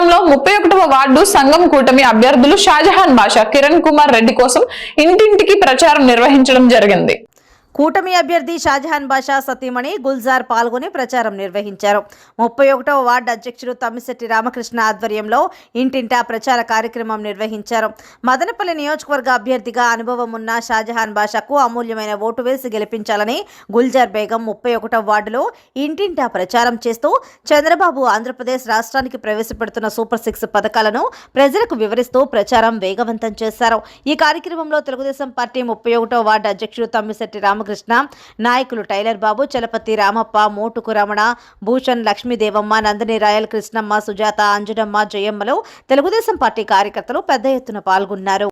నగరంలో ముప్పై ఒకటవ వార్డు సంఘం కూటమి అభ్యర్థులు షాజహాన్ బాషా కిరణ్ కుమార్ రెడ్డి కోసం ఇంటింటికి ప్రచారం నిర్వహించడం జరిగింది. కూటమి అభ్యర్థి షాజహాన్ బాషా సతీమణి గుల్జార్ పాల్గొని ప్రచారం నిర్వహించారు. ముప్పై ఒకటవ వార్డు అధ్యక్షుడు తమ్మిశెట్టి రామకృష్ణ ఆధ్వర్యంలో ఇంటింటా ప్రచార కార్యక్రమం నిర్వహించారు. మదనపల్లి నియోజకవర్గ అభ్యర్థిగా అనుభవం ఉన్న షాజహాన్ బాషాకు అమూల్యమైన ఓటు వేసి గెలిపించాలని గుల్జార్ బేగం ముప్పై ఒకటవ వార్డులో ఇంటింటా ప్రచారం చేస్తూ చంద్రబాబు ఆంధ్రప్రదేశ్ రాష్ట్రానికి ప్రవేశపెడుతున్న సూపర్ సిక్స్ పథకాలను ప్రజలకు వివరిస్తూ ప్రచారం వేగవంతం చేశారు. ఈ కార్యక్రమంలో తెలుగుదేశం పార్టీ ముప్పై ఒకటో వార్డు అధ్యక్షుడు తమ్మిశెట్టి రామకృష్ణ నాయకులు టైలర్ బాబు చలపతి రామప్ప మోటుకు రమణ భూషణ్ లక్ష్మీదేవమ్మ నందిని రాయల్ కృష్ణమ్మ సుజాత అంజనమ్మ జయమ్మలు తెలుగుదేశం పార్టీ కార్యకర్తలు పెద్ద ఎత్తున పాల్గొన్నారు.